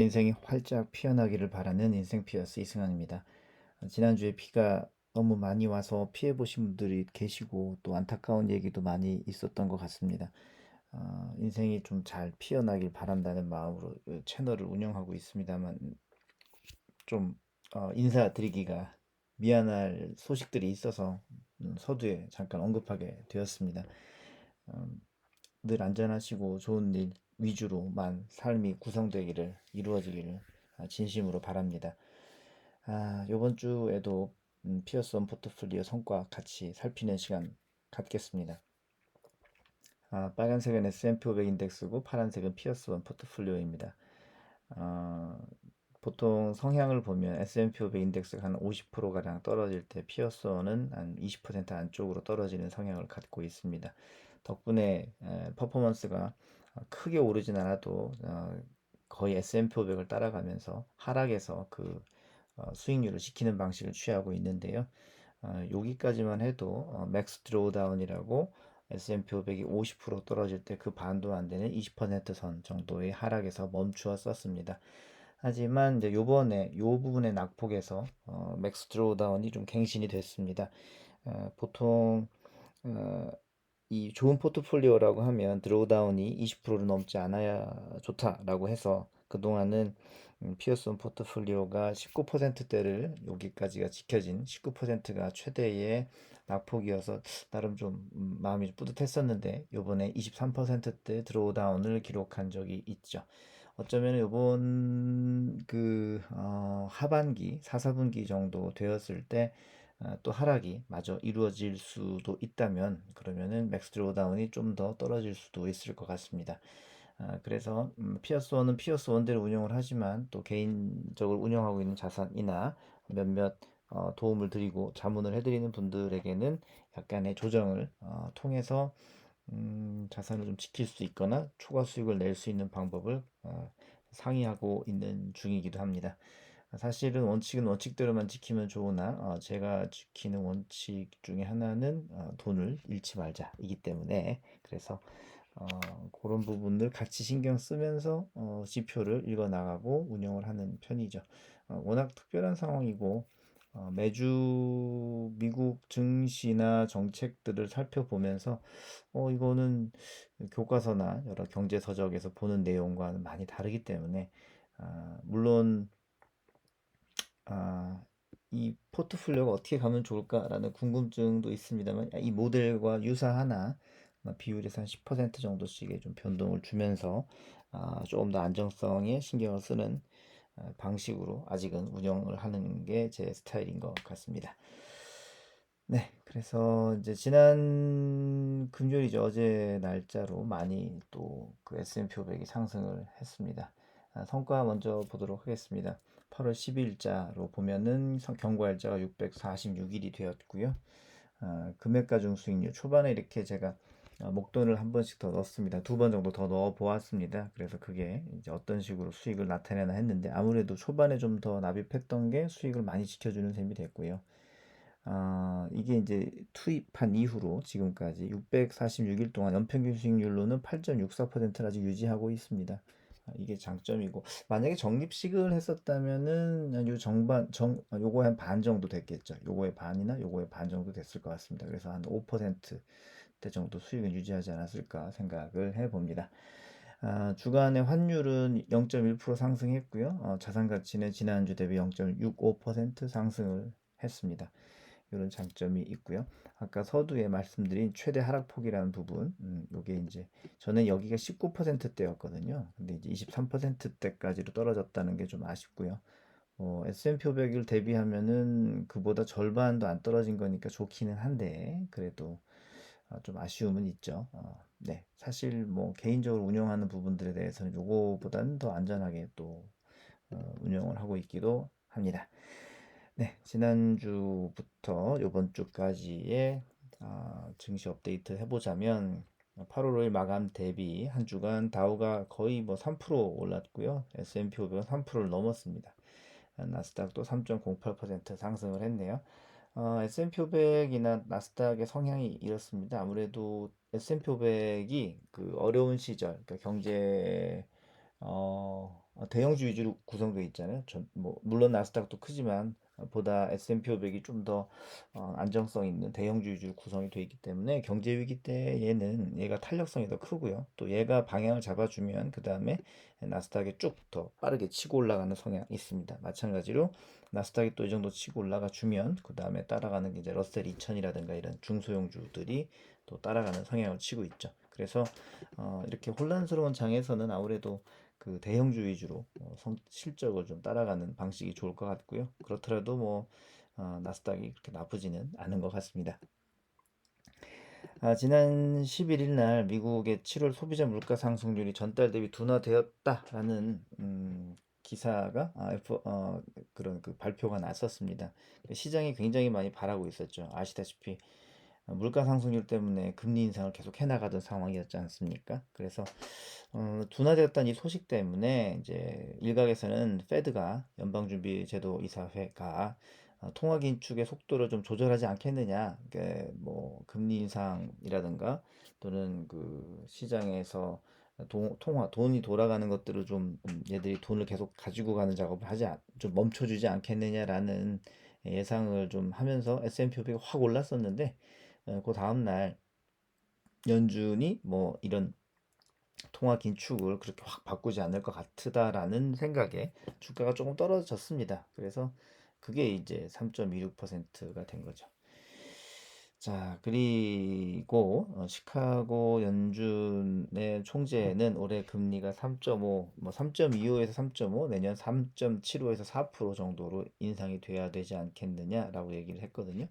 인생이 활짝 피어나기를 바라는 인생 피어스 이승환입니다. 어, 지난주에 비가 너무 많이 와서 피해 보신 분들이 계시고 또 안타까운 얘기도 많이 있었던 것 같습니다. 어, 인생이 좀 잘 피어나길 바란다는 마음으로 그 채널을 운영하고 있습니다만 좀 어, 인사드리기가 미안할 소식들이 있어서 음, 서두에 잠깐 언급하게 되었습니다. 음, 늘 안전하시고 좋은 일 위주로만 삶이 구성되기를 이루어지기를 아, 진심으로 바랍니다. 아, 이번 주에도 음, 피어스 원 포트폴리오 성과 같이 살피는 시간 갖겠습니다. 아, 빨간색은 S&P 500 인덱스고 파란색은 피어스 원 포트폴리오입니다. 어, 보통 성향을 보면 S&P 500 인덱스가 한 50%가량 떨어질 때 피어스 원은 한 20% 안쪽으로 떨어지는 성향을 갖고 있습니다. 덕분에 에, 퍼포먼스가 크게 오르진 않아도 어, 거의 S&P 500을 따라가면서 하락에서 그 어, 수익률을 지키는 방식을 취하고 있는데요. 어, 여기까지만 해도 어, 맥스 드로우다운이라고 S&P 500이 50% 떨어질 때 그 반도 안 되는 20%선 정도의 하락에서 멈추었었습니다. 하지만 이제 요번에 요 부분의 낙폭에서 어, 맥스 드로우다운이 좀 갱신이 됐습니다. 어, 보통 어, 이 좋은 포트폴리오라고 하면 드로우다운이 20%를 넘지 않아야 좋다라고 해서 그동안은 음, 피어슨 포트폴리오가 19%대를 여기까지가 지켜진 19%가 최대의 낙폭이어서 나름 좀 음, 마음이 좀 뿌듯했었는데 요번에 23%대 드로우다운을 기록한 적이 있죠. 어쩌면 요번 그 어, 하반기 4, 4분기 정도 되었을 때 아, 또 하락이 마저 이루어질 수도 있다면 그러면은 맥스 드로우다운이 좀 더 떨어질 수도 있을 것 같습니다. 아, 그래서 음, 피어스 원은 피어스 원대로 운영을 하지만 또 개인적으로 운영하고 있는 자산이나 몇몇 어, 도움을 드리고 자문을 해드리는 분들에게는 약간의 조정을 어, 통해서 음, 자산을 좀 지킬 수 있거나 초과 수익을 낼 수 있는 방법을 어, 상의하고 있는 중이기도 합니다. 사실은 원칙은 원칙대로만 지키면 좋으나 어, 제가 지키는 원칙 중에 하나는 어, 돈을 잃지 말자이기 때문에 그래서 어, 그런 부분을 같이 신경 쓰면서 어, 지표를 읽어 나가고 운영을 하는 편이죠. 어, 워낙 특별한 상황이고 어, 매주 미국 증시나 정책들을 살펴보면서 어, 이거는 교과서나 여러 경제 서적에서 보는 내용과는 많이 다르기 때문에 아, 물론 아, 이 포트폴리오가 어떻게 가면 좋을까라는 궁금증도 있습니다만 이 모델과 유사하나 비율에서 한 10% 정도씩의 좀 변동을 주면서 아, 조금 더 안정성에 신경을 쓰는 아, 방식으로 아직은 운영을 하는 게 제 스타일인 것 같습니다. 네, 그래서 이제 지난 금요일이죠. 어제 날짜로 많이 또 그 S&P 500이 상승을 했습니다. 아, 성과 먼저 보도록 하겠습니다. 8월 10일자로 보면은 경과일자가 646일이 되었고요. 아, 금액가 중 수익률 초반에 이렇게 제가 어, 목돈을 한 번씩 더 넣었습니다. 두 번 정도 더 넣어 보았습니다. 그래서 그게 이제 어떤 식으로 수익을 나타내나 했는데 아무래도 초반에 좀 더 납입했던 게 수익을 많이 지켜주는 셈이 됐고요. 아, 이게 이제 투입한 이후로 지금까지 646일 동안 연평균 수익률로는 8.64%를 아직 유지하고 있습니다. 아, 이게 장점이고 만약에 적립식을 했었다면은 요 정반 정 요거에 한반 정도 됐겠죠. 요거의 반이나 요거의 반 정도 됐을 것 같습니다. 그래서 한 5%대 정도 수익을 유지하지 않았을까 생각을 해 봅니다. 아, 주간의 환율은 0.1% 상승했고요. 어, 자산 가치는 지난주 대비 0.65% 상승을 했습니다. 이런 장점이 있고요. 아까 서두에 말씀드린 최대 하락폭이라는 부분, 음, 요게 이제 저는 여기가 19%대였거든요. 근데 이제 23%대까지로 떨어졌다는 게 좀 아쉽고요. 어, S&P 500을 대비하면은 그보다 절반도 안 떨어진 거니까 좋기는 한데 그래도 어, 좀 아쉬움은 있죠. 어, 네, 사실 뭐 개인적으로 운영하는 부분들에 대해서는 요거보다는 더 안전하게 또 어, 운영을 하고 있기도 합니다. 네, 지난주부터 이번 주까지의 아, 증시 업데이트 해보자면 8월 5일 마감 대비 한 주간 다우가 거의 뭐 3% 올랐고요. S&P 500은 3%를 넘었습니다. 나스닥도 3.08% 상승을 했네요. 어, S&P 500이나 나스닥의 성향이 이렇습니다. 아무래도 S&P 500이 그 어려운 시절, 그러니까 경제 어, 어, 대형주 위주로 구성되어 있잖아요. 전, 뭐 물론 나스닥도 크지만 어, 보다 S&P 500이 좀더 어, 안정성 있는 대형주 위주로 구성이 되어 있기 때문에 경제 위기 때 얘는 얘가 탄력성이 더 크고요. 또 얘가 방향을 잡아주면 그 다음에 나스닥이 쭉 더 빠르게 치고 올라가는 성향이 있습니다. 마찬가지로 나스닥이 또 이 정도 치고 올라가 주면 그 다음에 따라가는 게 이제 러셀 2000이라든가 이런 중소형주들이 또 따라가는 성향을 치고 있죠. 그래서 어, 이렇게 혼란스러운 장에서는 아무래도 그 대형주 위주로 어, 성, 실적을 좀 따라가는 방식이 좋을 것 같고요. 그렇더라도 뭐 어, 나스닥이 그렇게 나쁘지는 않은 것 같습니다. 아, 지난 11일 날 미국의 7월 소비자 물가 상승률이 전달 대비 둔화되었다라는 음, 기사가 아, F, 어, 그런 그 발표가 났었습니다. 시장이 굉장히 많이 바라고 있었죠. 아시다시피 어, 물가 상승률 때문에 금리 인상을 계속 해나가던 상황이었지 않습니까? 그래서 어, 둔화되었다는 이 소식 때문에 이제 일각에서는 페드가 연방준비제도 이사회가 어, 통화 긴축의 속도를 좀 조절하지 않겠느냐, 그뭐 금리 인상이라든가 또는 그 시장에서 동, 통화 돈이 돌아가는 것들을 좀 음, 얘들이 돈을 계속 가지고 가는 작업을 하지 않, 좀 멈춰주지 않겠느냐라는 예상을 좀 하면서 S&P 500이 확 올랐었는데 어, 그 다음 날 연준이 뭐 이런 통화 긴축을 그렇게 확 바꾸지 않을 것 같다라는 생각에 주가가 조금 떨어졌습니다. 그래서 그게 이제 3.26%가 된 거죠. 자, 그리고 어, 시카고 연준의 총재는 올해 금리가 3.5, 뭐 3.25에서 3.5, 내년 3.75에서 4% 정도로 인상이 돼야 되지 않겠느냐라고 얘기를 했거든요.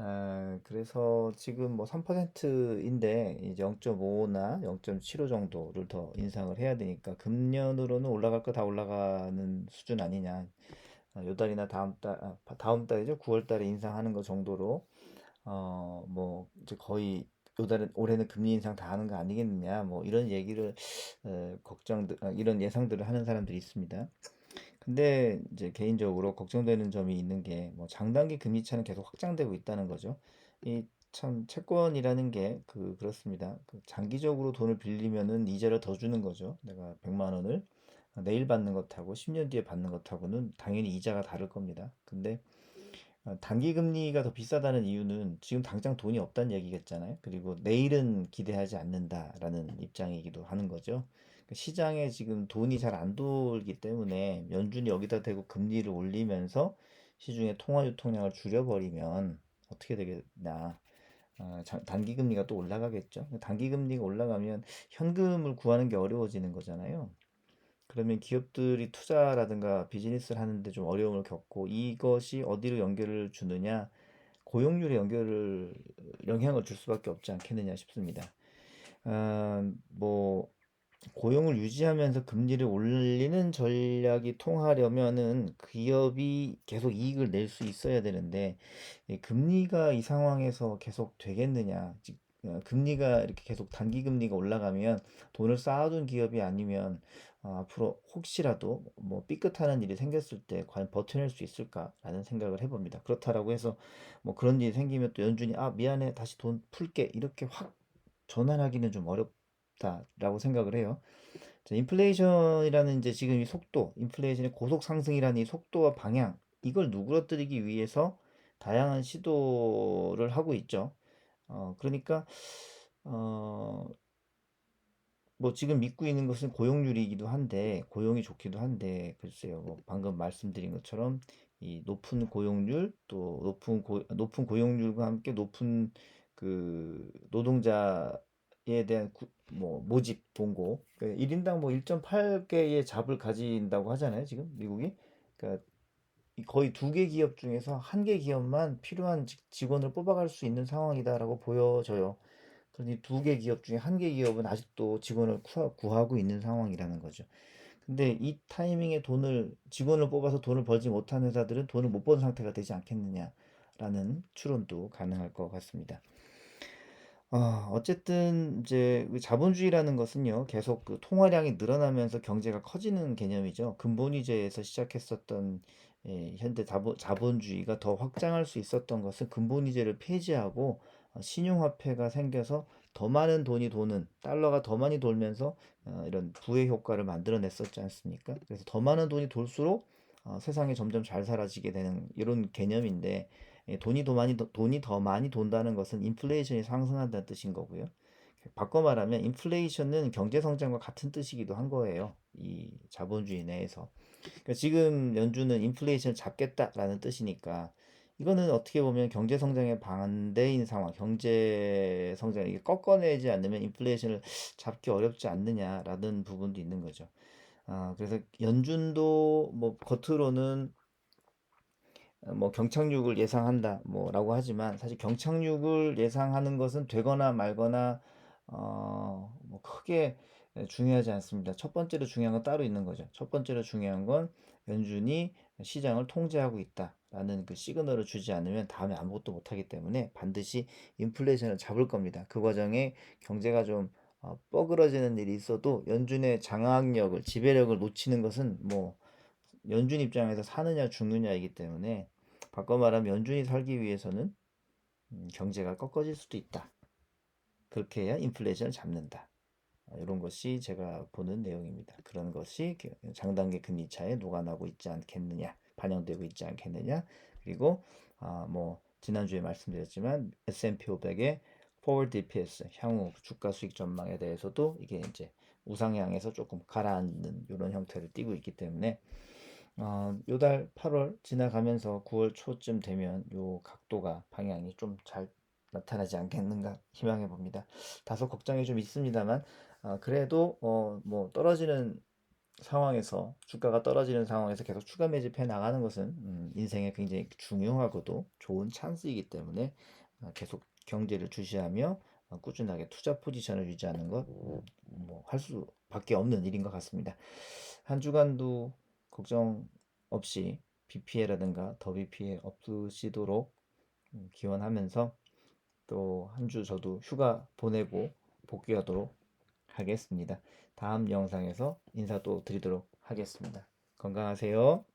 아, 그래서 지금 뭐 3%인데 이제 0.5나 0.75 정도를 더 인상을 해야 되니까 금년으로는 올라갈 거 다 올라가는 수준 아니냐. 아, 요 달이나 다음 달, 아, 다음 달이죠. 9월 달에 인상하는 거 정도로 어, 뭐 이제 거의 요 달은 올해는 금리 인상 다 하는 거 아니겠느냐. 뭐 이런 얘기를 어, 걱정들 아, 이런 예상들을 하는 사람들이 있습니다. 근데 이제 개인적으로 걱정되는 점이 있는 게 뭐 장단기 금리 차는 계속 확장되고 있다는 거죠. 이 참 채권이라는 게 그 그렇습니다. 그 장기적으로 돈을 빌리면은 이자를 더 주는 거죠. 내가 100만 원을 내일 받는 것하고 10년 뒤에 받는 것하고는 당연히 이자가 다를 겁니다. 근데 어, 단기 금리가 더 비싸다는 이유는 지금 당장 돈이 없다는 얘기겠잖아요. 그리고 내일은 기대하지 않는다라는 입장이기도 하는 거죠. 그 시장에 지금 돈이 잘 안 돌기 때문에 연준이 여기다 대고 금리를 올리면서 시중에 통화 유통량을 줄여버리면 어떻게. 어, 자- 단기 금리가 또 올라가겠죠. 단기 금리가 올라가면 현금을 구하는 게 어려워지는 거잖아요. 그러면 기업들이 투자라든가 비즈니스를 하는데 좀 어려움을 겪고 이것이 어디로 연결을 주느냐? 고용률에 연결을 영향을 줄 수밖에 없지 않겠느냐 싶습니다. 아, 뭐 고용을 유지하면서 금리를 올리는 전략이 통하려면은 기업이 계속 이익을 낼 수 있어야 되는데 이 금리가 이 상황에서 계속 되겠느냐? 금리가 이렇게 계속 단기 금리가 올라가면 돈을 쌓아둔 기업이 아니면 어, 앞으로 혹시라도 뭐 삐끗하는 일이 생겼을 때 과연 버텨낼 수 있을까라는 생각을 해봅니다. 그렇다라고 해서 뭐 그런 일이 생기면 또 연준이 아 미안해 다시 돈 풀게 이렇게 확 전환하기는 좀 어렵다라고 생각을 해요. 자, 인플레이션이라는 이제 지금 이 속도, 인플레이션의 고속 상승이라는 이 속도와 방향 이걸 누그러뜨리기 위해서 다양한 시도를 하고 있죠. 어, 그러니까 어, 뭐 지금 믿고 있는 것은 고용률이기도 한데 고용이 좋기도 한데 글쎄요 뭐 방금 말씀드린 것처럼 이 높은 고용률 또 높은 고, 높은 고용률과 함께 높은 그 노동자에 대한 구- 뭐 모집 동고 그 1인당 뭐 1.8개의 잡을 가진다고 하잖아요 지금 미국이. 그러니까 이 거의 두 개 기업 중에서 한 개 기업만 필요한 직- 직원을 뽑아갈 수 있는 상황이다라고 보여져요. 그런데 두개 기업 중에 한 개 기업은 아직도 직원을 구하, 구하고 있는 상황이라는 거죠. 근데 이 타이밍에 돈을, 직원을 뽑아서 돈을 벌지 못한 회사들은 돈을 못 번 상태가 되지 않겠느냐라는 추론도 가능할 것 같습니다. 아, 어쨌든 이제 그 자본주의라는 것은요, 계속 그 통화량이 늘어나면서 경제가 커지는 개념이죠. 근본위제에서 시작했었던 예, 현대 자본, 자본 주의가 더 확장할 수 있었던 것은 근본위제를 폐지하고 어, 신용화폐가 생겨서 더 많은 돈이 도는 달러가 더 많이 돌면서 어, 이런 부의 효과를 만들어냈었지 않습니까? 그래서 더 많은 돈이 돌수록 어, 세상에 점점 잘 살아지게 되는 이런 개념인데 예, 돈이 더 많이 도- 돈이 더 많이 돈다는 것은 인플레이션이 상승한다는 뜻인 거고요. 바꿔 말하면 인플레이션은 경제 성장과 같은 뜻이기도 한 거예요. 이 자본주의 내에서. 그러니까 지금 연준은 인플레이션을 잡겠다라는 뜻이니까 이거는 어떻게 보면 경제 성장의 반대인 상황, 경제 성장 이 게 꺾어내지 않으면 인플레이션을 잡기 어렵지 않느냐라는 부분도 있는 거죠. 아, 그래서 연준도 뭐 겉으로는 어, 뭐 경착륙을 예상한다 뭐라고 하지만 사실 경착륙을 예상하는 것은 되거나 말거나 어, 뭐 크게 중요하지 않습니다. 첫 번째로 중요한 건 따로 있는 거죠. 첫 번째로 중요한 건 연준이 시장을 통제하고 있다라는 그 시그널을 주지 않으면 다음에 아무것도 못하기 때문에 반드시 인플레이션을 잡을 겁니다. 그 과정에 경제가 좀 어, 뻐그러지는 일이 있어도 연준의 장악력을 지배력을 놓치는 것은 뭐 연준 입장에서 사느냐 죽느냐이기 때문에 바꿔 말하면 연준이 살기 위해서는 음, 경제가 꺾어질 수도 있다. 그렇게 해야 인플레이션을 잡는다. 이런 것이 제가 보는 내용입니다. 그런 것이 장단기 금리 차에 녹아나고 있지 않겠느냐, 반영되고 있지 않겠느냐. 그리고 아, 뭐 지난주에 말씀드렸지만 S&P 500의 forward DPS 향후 주가 수익 전망에 대해서도 이게 이제 우상향에서 조금 가라앉는 이런 형태를 띠고 있기 때문에 어, 요달 8월 지나가면서 9월 초쯤 되면 요 각도가 방향이 좀 잘 나타나지 않겠는가 희망해 봅니다. 다소 걱정이 좀 있습니다만 어, 그래도 어, 뭐 떨어지는 상황에서 주가가 떨어지는 상황에서 계속 추가 매집해 나가는 것은 음, 인생에 굉장히 중요하고도 좋은 찬스이기 때문에 어, 계속 경제를 주시하며 어, 꾸준하게 투자 포지션을 유지하는 것 뭐 할 수밖에 없는 일인 것 같습니다. 한 주간도 걱정 없이 비 피해라든가 더비 피해 없으시도록 음, 기원하면서 또 한 주 저도 휴가 보내고 복귀하도록 하겠습니다. 다음 영상에서 인사 또 드리도록 하겠습니다. 건강하세요.